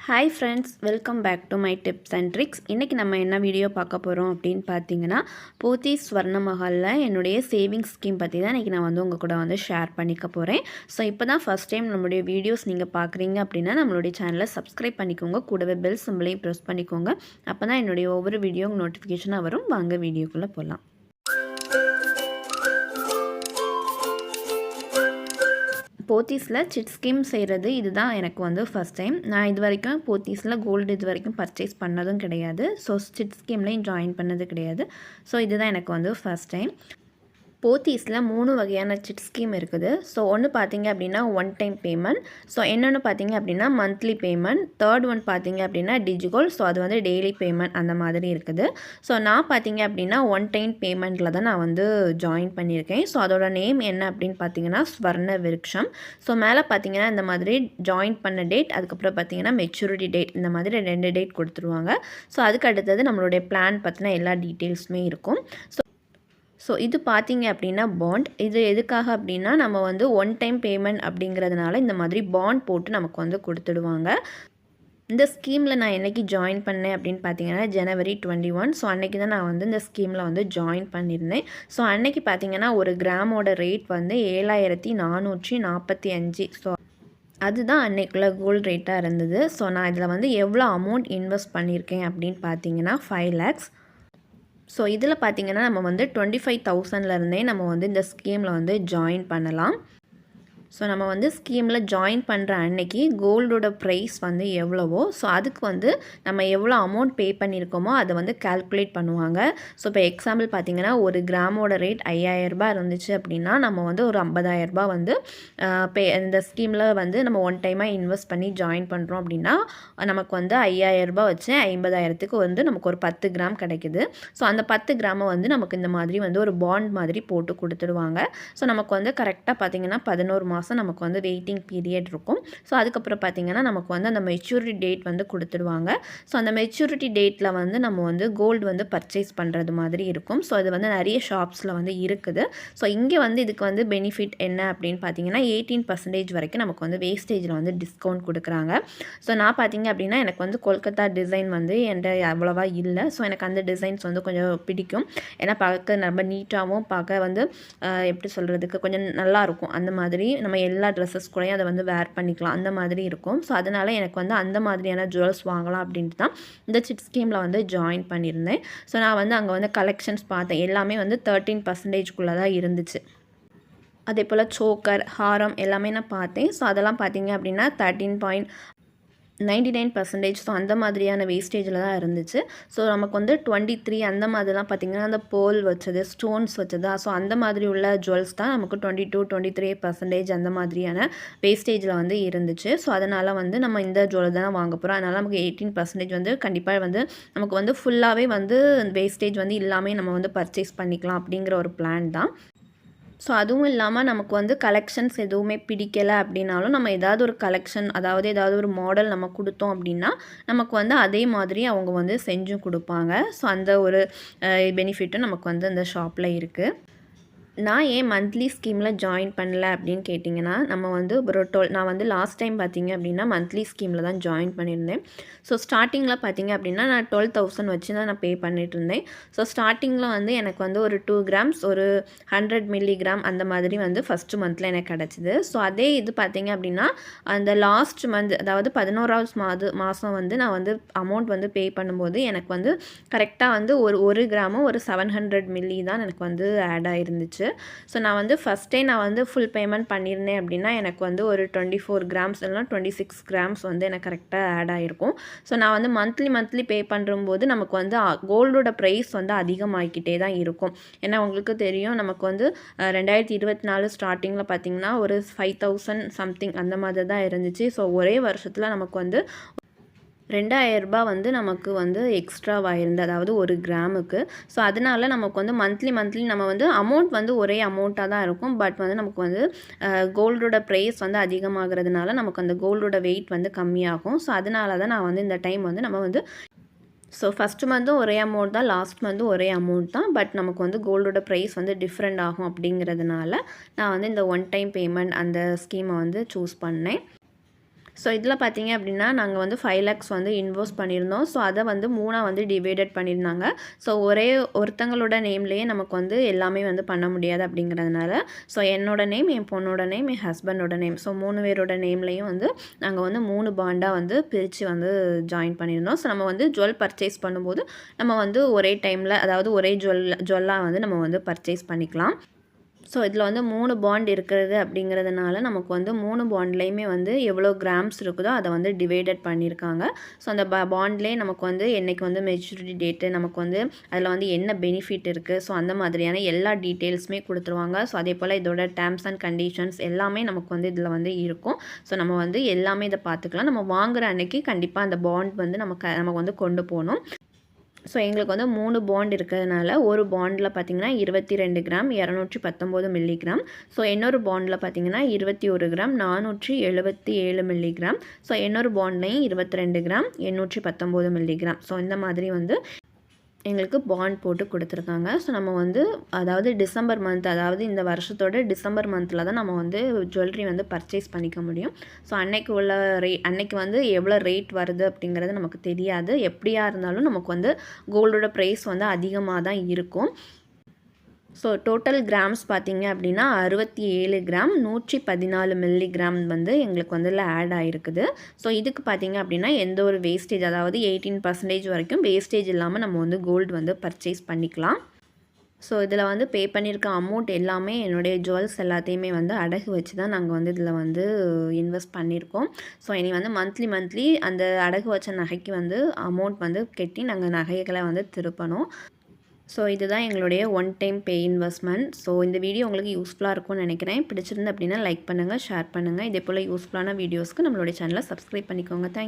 Hi friends welcome back to my tips and tricks இன்றைக்கி நம்ம என்ன வீடியோ பார்க்க போகிறோம் அப்படின்னு பார்த்தீங்கன்னா போத்தி ஸ்வர்ண மஹாலில் என்னுடைய சேவிங்ஸ் ஸ்கீம் பற்றி தான் இன்றைக்கி நான் வந்து உங்கள் கூட வந்து ஷேர் பண்ணிக்க போகிறேன் ஸோ இப்போ தான் ஃபஸ்ட் டைம் நம்மளுடைய வீடியோஸ் நீங்கள் பார்க்குறீங்க அப்படின்னா நம்மளுடைய சேனலை சப்ஸ்கிரைப் பண்ணிக்கோங்க. கூடவே பெல் சிம்பிளையும் ப்ரெஸ் பண்ணிக்கோங்க. அப்போ தான் என்னுடைய ஒவ்வொரு வீடியோ நோட்டிஃபிகேஷனாக வரும். வாங்க வீடியோக்குள்ளே போகலாம் போத்தீஸில் சிட் ஸ்கீம் செய்கிறது இதுதான் எனக்கு வந்து ஃபஸ்ட் டைம் நான் இது வரைக்கும் போத்தீஸில் கோல்டு இது வரைக்கும் பர்ச்சேஸ் பண்ணதும் கிடையாது. ஸோ சிட் ஸ்கீம்லேயும் ஜாயின் பண்ணது கிடையாது. ஸோ இதுதான் எனக்கு வந்து ஃபஸ்ட் டைம் போத்தீஸில் மூணு வகையான சிட் ஸ்கீம் இருக்குது. ஸோ ஒன்று பார்த்தீங்க அப்படின்னா ஒன் டைம் பேமெண்ட் ஸோ என்னென்னு பார்த்தீங்க அப்படின்னா மந்த்லி பேமெண்ட் தேர்ட் ஒன் பார்த்தீங்க அப்படின்னா டிஜிகோல் ஸோ அது வந்து டெய்லி பேமெண்ட் அந்த மாதிரி இருக்குது. ஸோ நான் பார்த்தீங்க அப்படின்னா ஒன் டைம் பேமெண்ட்டில் தான் நான் வந்து ஜாயின் பண்ணியிருக்கேன். ஸோ அதோட நேம் என்ன அப்படின்னு பார்த்தீங்கன்னா ஸ்வர்ண விருக்ஷம் ஸோ மேலே பார்த்தீங்கன்னா இந்த மாதிரி ஜாயின் பண்ண டேட் அதுக்கப்புறம் பார்த்தீங்கன்னா மெச்சூரிட்டி டேட் இந்த மாதிரி ரெண்டு டேட் கொடுத்துருவாங்க. ஸோ அதுக்கு அடுத்தது நம்மளுடைய பிளான் பற்றின எல்லா டீட்டெயில்ஸுமே இருக்கும். ஸோ ஸோ இது பார்த்தீங்க அப்படின்னா பாண்ட் இது எதுக்காக அப்படின்னா நம்ம வந்து ஒன் டைம் பேமெண்ட் அப்படிங்கிறதுனால இந்த மாதிரி பாண்ட் போட்டு நமக்கு வந்து கொடுத்துடுவாங்க. இந்த ஸ்கீமில் நான் என்றைக்கு ஜாயின் பண்ணேன் அப்படின்னு பார்த்தீங்கன்னா ஜனவரி டுவெண்ட்டி ஒன் ஸோ அன்றைக்கி தான் நான் வந்து இந்த ஸ்கீமில் வந்து ஜாயின் பண்ணியிருந்தேன். ஸோ அன்றைக்கி பார்த்தீங்கன்னா ஒரு கிராமோட ரேட் வந்து ஏழாயிரத்தி நானூற்றி நாற்பத்தி அஞ்சு. ஸோ அதுதான் அன்னைக்குள்ள கோல்டு ரேட்டாக இருந்தது. ஸோ நான் இதில் வந்து எவ்வளோ அமௌண்ட் இன்வெஸ்ட் பண்ணியிருக்கேன் அப்படின்னு பார்த்தீங்கன்னா ஃபைவ் லேக்ஸ் ஸோ இதில் பார்த்திங்கன்னா நம்ம வந்து டுவெண்ட்டி ஃபைவ் தௌசண்ட்லேருந்தே நம்ம வந்து இந்த ஸ்கீமில் வந்து ஜாயின் பண்ணலாம். ஸோ நம்ம வந்து ஸ்கீமில் ஜாயின் பண்ணுற அன்னைக்கு கோல்டோட ப்ரைஸ் வந்து எவ்வளவோ ஸோ அதுக்கு வந்து நம்ம எவ்வளோ அமௌண்ட் பே பண்ணியிருக்கோமோ அதை வந்து கால்குலேட் பண்ணுவாங்க. ஸோ இப்போ எக்ஸாம்பிள் பார்த்திங்கன்னா ஒரு கிராமோட ரேட் ஐயாயிரரூபா இருந்துச்சு அப்படின்னா நம்ம வந்து ஒரு ஐம்பதாயிரரூபா வந்து பே இந்த ஸ்கீமில் வந்து நம்ம ஒன் டைமாக இன்வெஸ்ட் பண்ணி ஜாயின் பண்ணுறோம் அப்படின்னா நமக்கு வந்து ஐயாயிரரூபா வச்சு ஐம்பதாயிரத்துக்கு வந்து நமக்கு ஒரு பத்து கிராம் கிடைக்குது. ஸோ அந்த பத்து கிராமை வந்து நமக்கு இந்த மாதிரி வந்து ஒரு பாண்ட் மாதிரி போட்டு கொடுத்துடுவாங்க. ஸோ நமக்கு வந்து கரெக்டாக பார்த்திங்கன்னா பதினோரு மாதம் மாதம் நமக்கு வந்து வெயிட்டிங் பீரியட் இருக்கும். ஸோ அதுக்கப்புறம் பார்த்திங்கன்னா நமக்கு வந்து அந்த மெச்சூரிட்டி டேட் வந்து கொடுத்துருவாங்க ஸோ அந்த மெச்சூரிட்டி டேட்டில் வந்து நம்ம வந்து கோல்டு வந்து பர்ச்சேஸ் பண்ணுறது மாதிரி இருக்கும். ஸோ அது வந்து நிறைய ஷாப்ஸில் வந்து இருக்குது. ஸோ இங்கே வந்து இதுக்கு வந்து பெனிஃபிட் என்ன அப்படின்னு பார்த்தீங்கன்னா எயிட்டீன் பர்சன்டேஜ் வரைக்கும் நமக்கு வந்து வேஸ்டேஜில் வந்து டிஸ்கவுண்ட் கொடுக்குறாங்க. ஸோ நான் பார்த்தீங்க அப்படின்னா எனக்கு வந்து கொல்கத்தா டிசைன் வந்து என்கிட்ட அவ்வளோவா இல்லை. ஸோ எனக்கு அந்த டிசைன்ஸ் வந்து கொஞ்சம் பிடிக்கும். ஏன்னா பார்க்க ரொம்ப நீட்டாகவும் பார்க்க வந்து எப்படி சொல்கிறதுக்கு கொஞ்சம் நல்லாயிருக்கும் அந்த மாதிரி நம்ம நம்ம எல்லா ட்ரெஸ்ஸஸ் கூடயும் அதை வந்து வேர் பண்ணிக்கலாம். அந்த மாதிரி இருக்கும். ஸோ அதனால் எனக்கு வந்து அந்த மாதிரியான ஜுவல்ஸ் வாங்கலாம் அப்படின்ட்டு தான் இந்த சிட் ஸ்கீமில் வந்து ஜாயின் பண்ணியிருந்தேன். ஸோ நான் வந்து அங்கே வந்து கலெக்ஷன்ஸ் பார்த்தேன். எல்லாமே வந்து தேர்ட்டீன் பர்சன்டேஜ்குள்ளே தான் இருந்துச்சு. அதே போல் சோக்கர் ஹாரம் எல்லாமே நான் பார்த்தேன். ஸோ அதெல்லாம் பார்த்தீங்க அப்படின்னா thirteen point ninety nine percentage so அந்த மாதிரியான வேஸ்டேஜில் தான் இருந்துச்சு. ஸோ நமக்கு வந்து டுவெண்ட்டி த்ரீ அந்த மாதிரிலாம் பார்த்திங்கன்னா அந்த போல் வச்சது ஸ்டோன்ஸ் வச்சதா? ஸோ அந்த மாதிரி உள்ள ஜுவல்ஸ் தான் நமக்கு twenty two twenty three percentage அந்த மாதிரியான வேஸ்டேஜில் வந்து இருந்துச்சு. ஸோ அதனால் வந்து நம்ம இந்த ஜுவல் தான் வாங்க போகிறோம் அதனால் நமக்கு எயிட்டீன் பர்சன்டேஜ் வந்து கண்டிப்பாக வந்து நமக்கு வந்து ஃபுல்லாகவே வந்து வேஸ்டேஜ் வந்து இல்லாமல் நம்ம வந்து பர்ச்சேஸ் பண்ணிக்கலாம் அப்படிங்கிற ஒரு பிளான் தான். ஸோ அதுவும் இல்லாமல் நமக்கு வந்து கலெக்ஷன்ஸ் எதுவுமே பிடிக்கலை அப்படின்னாலும் நம்ம ஏதாவது ஒரு கலெக்ஷன் அதாவது ஏதாவது ஒரு மாடல் நம்ம கொடுத்தோம் அப்படின்னா நமக்கு வந்து அதே மாதிரி அவங்க வந்து செஞ்சும் கொடுப்பாங்க. ஸோ அந்த ஒரு பெனிஃபிட்டும் நமக்கு வந்து அந்த ஷாப்பில் இருக்குது நான் ஏன் மந்த்லி ஸ்கீமில் ஜாயின் பண்ணல அப்படின்னு கேட்டிங்கன்னா நம்ம வந்து ஒரு டுவெல் நான் வந்து லாஸ்ட் டைம் பார்த்தீங்க அப்படின்னா மந்த்லி ஸ்கீமில் தான் ஜாயின் பண்ணியிருந்தேன். ஸோ ஸ்டார்டிங்கில் பார்த்தீங்க அப்படின்னா நான் டுவெல் தௌசண்ட் வச்சு தான் நான் பே பண்ணிட்டு இருந்தேன் ஸோ ஸ்டார்டிங்கில் வந்து எனக்கு வந்து ஒரு டூ கிராம்ஸ் ஒரு ஹண்ட்ரட் மில்லிகிராம் அந்த மாதிரி வந்து ஃபஸ்ட்டு மந்தில் எனக்கு கிடச்சிது. ஸோ அதே இது பார்த்தீங்க அப்படின்னா அந்த லாஸ்ட் மந்த் அதாவது பதினோராவது மாத மாதம் வந்து நான் வந்து அமௌண்ட் வந்து பே பண்ணும்போது எனக்கு வந்து கரெக்டாக வந்து ஒரு ஒரு கிராமும் ஒரு செவன் ஹண்ட்ரட் மில்லி தான் எனக்கு வந்து ஆட் ஆகிருந்துச்சு ஸோ நான் வந்து ஃபஸ்ட்டே நான் வந்து ஃபுல் பேமெண்ட் பண்ணியிருந்தேன் அப்படின்னா எனக்கு வந்து ஒரு டுவெண்ட்டி ஃபோர் கிராம்ஸ் இல்லைனா டுவெண்ட்டி சிக்ஸ் கிராம்ஸ் வந்து எனக்கு கரெக்டாக ஆட் ஆகிருக்கும் ஸோ நான் வந்து மந்த்லி மந்த்லி பே பண்ணும்போது நமக்கு வந்து கோல்டோட ப்ரைஸ் வந்து அதிகமாகிக்கிட்டே தான் இருக்கும். ஏன்னா உங்களுக்கு தெரியும் நமக்கு வந்து ரெண்டாயிரத்தி இருபத்தி நாலு ஸ்டார்டிங்கில் பார்த்திங்கன்னா ஒரு ஃபைவ் தௌசண்ட் சம்திங் அந்த மாதிரி தான் இருந்துச்சு. ஸோ ஒரே வருஷத்தில் நமக்கு வந்து ரெண்டாயிரரூபா வந்து நமக்கு வந்து எக்ஸ்ட்ராவாயிருந்தது அதாவது ஒரு கிராமுக்கு. ஸோ அதனால் நமக்கு வந்து மந்த்லி மந்த்லி நம்ம வந்து அமௌண்ட் வந்து ஒரே அமௌண்ட்டாக தான் இருக்கும். பட் வந்து நமக்கு வந்து கோல்டோட ப்ரைஸ் வந்து அதிகமாகிறதுனால நமக்கு அந்த கோல்டோட வெயிட் வந்து கம்மியாகும். ஸோ அதனால தான் நான் வந்து இந்த டைம் வந்து நம்ம வந்து ஸோ ஃபஸ்ட்டு மந்த்தும் ஒரே அமௌண்ட் தான் லாஸ்ட் மந்த்தும் ஒரே அமௌண்ட் தான். பட் நமக்கு வந்து கோல்டோட ப்ரைஸ் வந்து டிஃப்ரெண்ட் ஆகும் அப்படிங்கிறதுனால நான் வந்து இந்த ஒன் டைம் பேமெண்ட் அந்த ஸ்கீமை வந்து சூஸ் பண்ணேன். ஸோ இதில் பார்த்தீங்க அப்படின்னா நாங்கள் வந்து ஃபைவ் லேக்ஸ் வந்து இன்வெஸ்ட் பண்ணியிருந்தோம். ஸோ அதை வந்து மூணாக வந்து டிவைடட் பண்ணியிருந்தாங்க. ஸோ ஒரே ஒருத்தங்களோட நேம்லேயே நமக்கு வந்து எல்லாமே வந்து பண்ண முடியாது அப்படிங்கிறதுனால. ஸோ என்னோட நேம் என் பொண்ணோட நேம் என் ஹஸ்பண்டோட நேம் ஸோ மூணு பேரோட நேம்லேயும் வந்து நாங்கள் வந்து மூணு பாண்டாக வந்து பிரித்து வந்து ஜாயின் பண்ணியிருந்தோம். ஸோ நம்ம வந்து ஜுவல் பர்ச்சேஸ் பண்ணும்போது நம்ம வந்து ஒரே டைமில் அதாவது ஒரே ஜுவல் ஜுவல்லாக வந்து நம்ம வந்து பர்ச்சேஸ் பண்ணிக்கலாம். ஸோ இதில் வந்து மூணு பாண்ட் இருக்கிறது அப்படிங்கிறதுனால நமக்கு வந்து மூணு பாண்ட்லேயுமே வந்து எவ்வளோ கிராம்ஸ் இருக்குதோ அதை வந்து டிவைடட் பண்ணியிருக்காங்க. ஸோ அந்த ப பாண்ட்லேயே நமக்கு வந்து என்றைக்கு வந்து மெச்சூரிட்டி டேட்டு நமக்கு வந்து அதில் வந்து என்ன பெனிஃபிட் இருக்குது ஸோ அந்த மாதிரியான எல்லா டீட்டெயில்ஸுமே கொடுத்துருவாங்க. ஸோ அதே போல் இதோட டேர்ம்ஸ் அண்ட் கண்டிஷன்ஸ் எல்லாமே நமக்கு வந்து இதில் வந்து இருக்கும். ஸோ நம்ம வந்து எல்லாமே இதை பார்த்துக்கலாம். நம்ம வாங்குகிற அன்னைக்கு கண்டிப்பாக அந்த பாண்ட் வந்து நமக்கு நமக்கு வந்து கொண்டு போகணும். ஸோ எங்களுக்கு வந்து மூணு பாண்ட் இருக்கிறதுனால ஒரு பாண்டில் பார்த்திங்கன்னா இருபத்தி ரெண்டு கிராம் இரநூற்றி பத்தொம்போது மில்லிகிராம் ஸோ இன்னொரு பாண்டில் பார்த்திங்கன்னா இருபத்தி ஒரு கிராம் நானூற்றி எழுபத்தி ஏழு மில்லிகிராம் ஸோ இன்னொரு பாண்ட்லேயும் இருபத்தி ரெண்டு கிராம் எண்ணூற்றி பத்தொம்போது மில்லிகிராம் ஸோ இந்த மாதிரி வந்து எங்களுக்கு பாண்ட் போட்டு கொடுத்துருக்காங்க. ஸோ நம்ம வந்து அதாவது டிசம்பர் மந்த் அதாவது இந்த வருஷத்தோட டிசம்பர் மந்தில் தான் நம்ம வந்து ஜுவல்லரி வந்து பர்ச்சேஸ் பண்ணிக்க முடியும். ஸோ அன்னைக்கு உள்ள ரே அன்னைக்கு வந்து எவ்வளோ ரேட் வருது அப்படிங்கிறது நமக்கு தெரியாது. எப்படியா இருந்தாலும் நமக்கு வந்து கோல்டோட ப்ரைஸ் வந்து அதிகமாக தான் இருக்கும். ஸோ டோட்டல் கிராம்ஸ் பார்த்தீங்க அப்படின்னா அறுபத்தி ஏழு கிராம் நூற்றி பதினாலு மில்லி கிராம் வந்து எங்களுக்கு வந்து ஆட் ஆகிருக்குது ஸோ இதுக்கு பார்த்தீங்க அப்படின்னா எந்த ஒரு வேஸ்டேஜ் அதாவது எயிட்டீன் பர்சன்டேஜ் வரைக்கும் வேஸ்டேஜ் இல்லாமல் நம்ம வந்து கோல்டு வந்து பர்ச்சேஸ் பண்ணிக்கலாம். ஸோ இதில் வந்து பே பண்ணியிருக்க அமௌண்ட் எல்லாமே என்னுடைய ஜுவல்ஸ் எல்லாத்தையுமே வந்து அடகு வச்சு தான் நாங்கள் வந்து இதில் வந்து இன்வெஸ்ட் பண்ணியிருக்கோம் ஸோ இனி வந்து மந்த்லி மந்த்லி அந்த அடகு வச்ச நகைக்கு வந்து அமௌண்ட் வந்து கட்டி நாங்கள் நகைகளை வந்து திருப்பணும். ஸோ இதுதான் எங்களுடைய one time pay investment so இந்த வீடியோ உங்களுக்கு யூஸ்ஃபுல்லாக இருக்கும்னு நினைக்கிறேன். பிடிச்சிருந்து அப்படின்னா லைக் பண்ணுங்கள் ஷேர் பண்ணுங்கள் இதே போல் யூஸ்ஃபுல்லான வீடியோஸ்க்கு நம்மளுடைய சேனலை சப்ஸ்கிரைப் பண்ணிக்கோங்க. தேங்க்